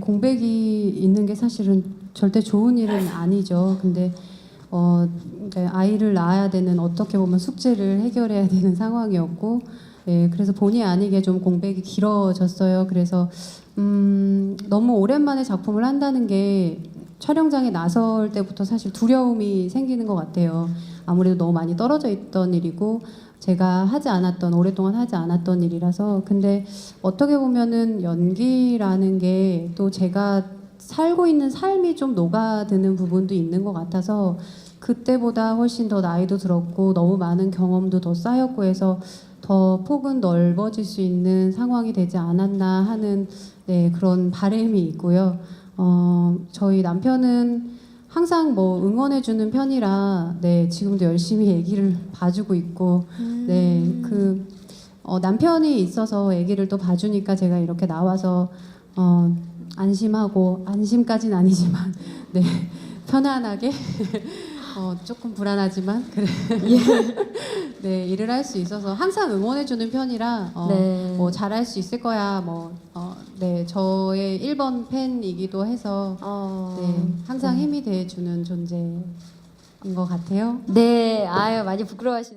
공백이 있는 게 사실은 절대 좋은 일은 아니죠. 근데 어, 그러니까 아이를 낳아야 되는 어떻게 보면 숙제를 해결해야 되는 상황이었고, 예, 그래서 본의 아니게 좀 공백이 길어졌어요. 그래서 음, 너무 오랜만에 작품을 한다는 게 촬영장에 나설 때부터 사실 두려움이 생기는 것 같아요. 아무래도 너무 많이 떨어져 있던 일이고 제가 하지 않았던 오랫동안 하지 않았던 일이라서 근데 어떻게 보면은 연기라는 게 또 제가 살고 있는 삶이 좀 녹아드는 부분도 있는 것 같아서 그때보다 훨씬 더 나이도 들었고 너무 많은 경험도 더 쌓였고 해서 더 폭은 넓어질 수 있는 상황이 되지 않았나 하는 네, 그런 바람이 있고요. 어, 저희 남편은 항상 뭐 응원해주는 편이라 네, 지금도 열심히 아기를 봐주고 있고 네, 그 어, 남편이 있어서 아기를 또 봐주니까 제가 이렇게 나와서 어, 안심하고 안심까지는 아니지만 네 편안하게 어, 조금 불안하지만 그래 네 일을 할 수 있어서 항상 응원해주는 편이라 어, 네. 뭐 잘할 수 있을 거야 뭐 어, 네 저의 1번 팬이기도 해서 어, 네 항상 힘이 돼주는 존재인 것 같아요. 네, 아유 많이 부끄러워하시는.